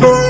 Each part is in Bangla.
Thank.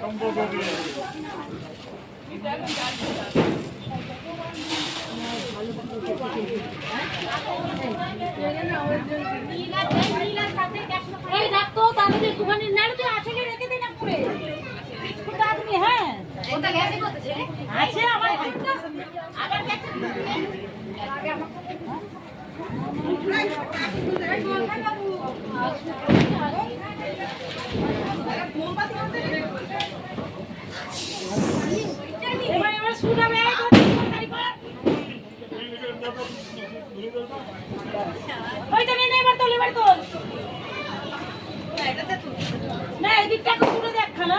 সম্ভব হবে আছে আমার আবার হ্যাঁ। মোমবাতি না এদিকটা কুকুরে দেখ খানা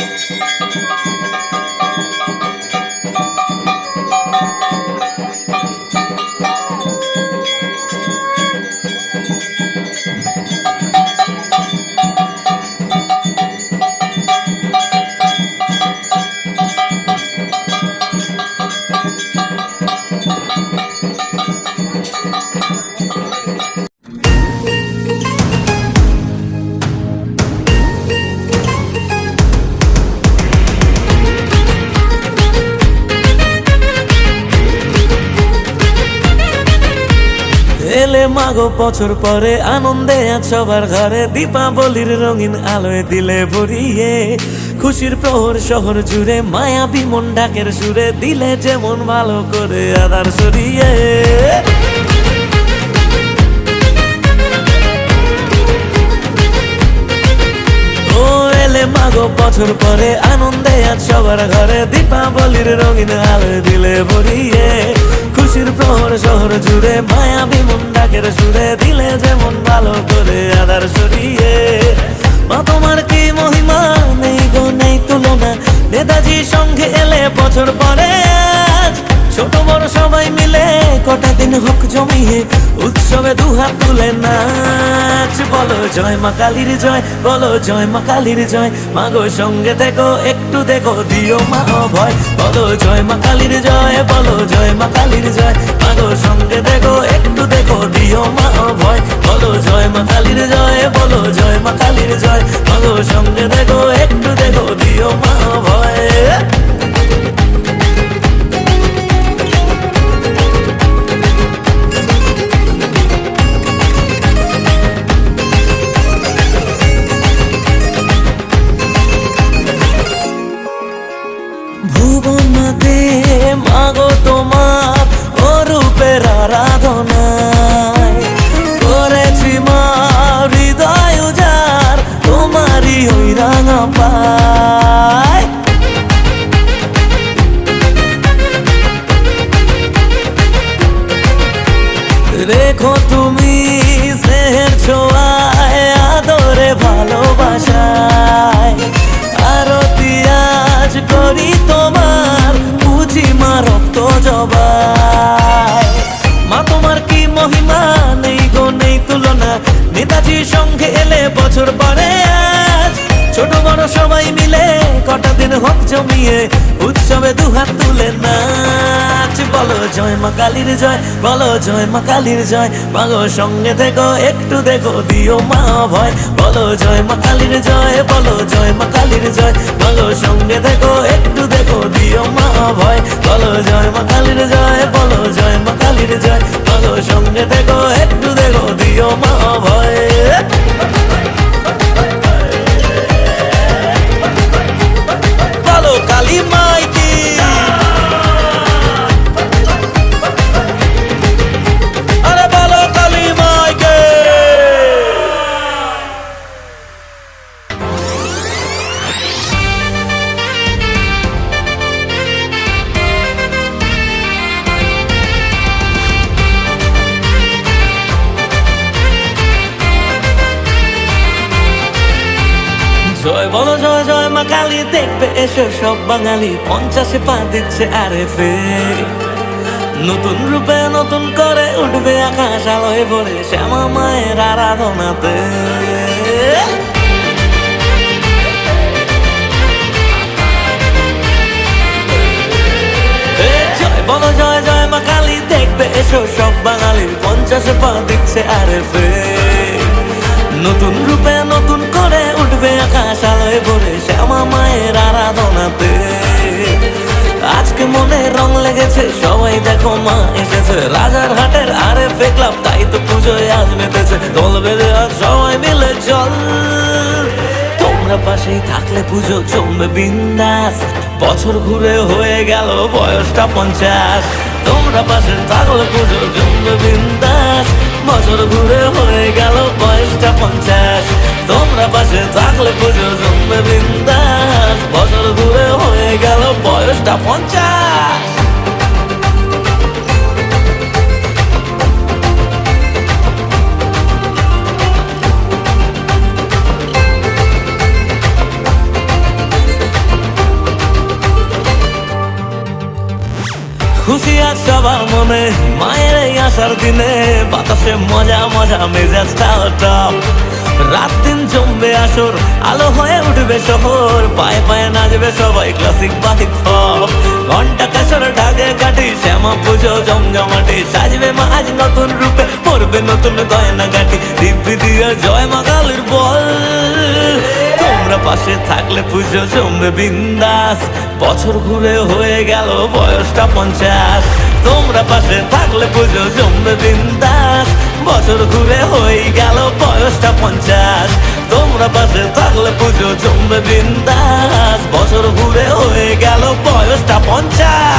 Música এলে মাগো বছর পরে আনন্দে আজ সবার ঘরে দীপাবলির রঙিন আলোয় দিলে ভরিয়ে খুশির প্রহর শহর জুড়ে মায়াবী মন ডাকের সুরে দিলে যেমন ভালো করে আদার সরিয়ে মাগো বছর পরে আনন্দে আজ সবার ঘরে দীপাবলির রঙিন আলোয় দিলে ভরিয়ে খুশির প্রহর শহর জুড়ে মায়া মন ডাকের সুরে দিলে যেমন ভালো করে আদার সরিয়ে মা, তোমার কি মহিমা? নেই গো, নেই তুলনা। নেতাজি সঙ্গে এলে বছর পরে ছোট বড় সবাই মিলে কটা দিন হোক জমিয়ে উৎসবে দুহাত তুলে নাচ। বলো জয় মা কালীর জয়, বলো জয় মা কালীর জয়। মাগো সঙ্গে দেখো, একটু দেখো, দিও মা ভয় বলো জয় মা কালীর জয়, বলো জয় মা কালীর জয়। মাগো সঙ্গে দেখো, একটু দেখো, দিও মা ভয় বলো জয় মা কালীর জয়, বলো জয় মা কালীর জয়। মাগো সঙ্গে দেখো, একটু দেখো, দিও মা ভয় রক্ত জবাই। মা, তোমার কি মহিমা? নেই গো, নেই তুলনা। নেতাজি সঙ্গে এলে বছর পরে। কটা দিন হোক জমিয়ে, উৎসবে দুহাত তুলে নাচ। বলো জয় মা কালীর জয়, বলো জয় মা কালীর জয় মাগো সঙ্গে দেখো একটু দেখো, দিও মা ভয়। বলো জয় মা কালীর জয়, বলো জয় মা কালীর জয় মাগো সঙ্গে দেখো একটু দেখো, দিও মা ভয়। বলো জয় মা কালীর জয়, বলো জয় মা কালীর জয় মাগো সঙ্গে দেখো একটু দেখো, দিও মা সব বাঙালি পঞ্চাশে পা দিচ্ছে আরে ফে নতুন রূপে নতুন করে উঠবে আকাশ আলোয় ভরে শ্যামা মায়ের আরাধনাতে। বলো, জয় জয় মা কালী, দেখবে এসো সব বাঙালির পঞ্চাশে পা দিচ্ছে আরে ফে নতুন রূপে নতুন করে উঠবে আকাশ আলোয় ভরে শ্যামা মায়ের আরাধনাতে। আজকে মনে রং লেগেছে, সবাই দেখো মা এসেছে। রাজার হাটের আরে ফেকলাম তাই তো পুজোয় আজ মেতেছে। দল বেঁধে আজ সবাই মিলে চল। তোমরা পাশেই থাকলে পুজো জমবে বিন্দাস। বছর ঘুরে হয়ে গেল বয়সটা পঞ্চাশ। তোমরা পাশে থাকলে পুজো জমবে বিন্দাস। বছর ঘুরে হয়ে গেল বয়সটা পঞ্চাশ। তোমরা পাশে থাকলে পুজো জমবে বিন্দাস। বছর ঘুরে হয়ে গেল বয়সটা পঞ্চাশ। সবার মনে মায়ের এই আসার দিনে বাতাসে মজা মজা মেজাজটাও টপ রাত দিন জমবে আসর, আলো হয়ে উঠবে শহর, পায়ে পায়ে নাচবে সবাই ক্লাসিক বাহিক পপ ঘণ্টা কাসর ঢাকে কাটি, শ্যামা পুজো জমজমাটি, সাজবে মা নতুন রূপে, পড়বে নতুন গয়না কাটি দিব্যি দিয়ে জয় মা কালীর বল। তোমরা পাশে থাকলে পুজো জমবে বিন্দাস। বছর ঘুরে হয়ে গেল বয়সটা পঞ্চাশ। তোমরা পাশে থাকলে পুজো জমবে বিন্দাস। বছর ঘুরে হয়ে গেল বয়সটা পঞ্চাশ। তোমরা পাশে থাকলে পুজো জমবে বিন্দাস। বছর ঘুরে হয়ে গেল বয়সটা পঞ্চাশ।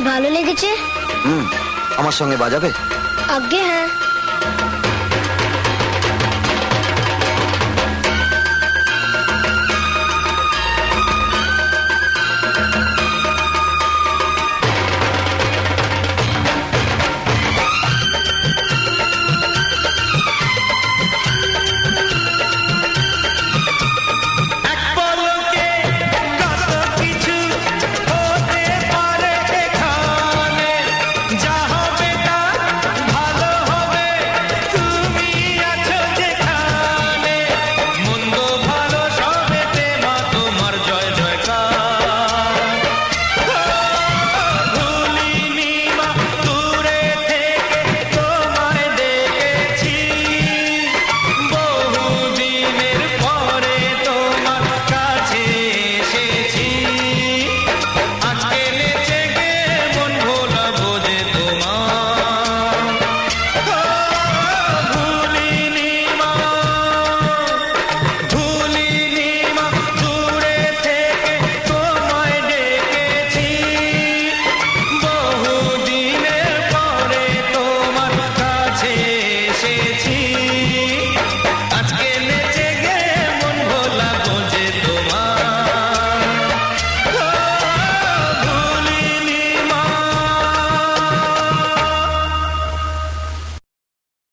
ভালো লেগেছে? হুম আমার সঙ্গে বাজাবে? আজ্ঞে হ্যাঁ।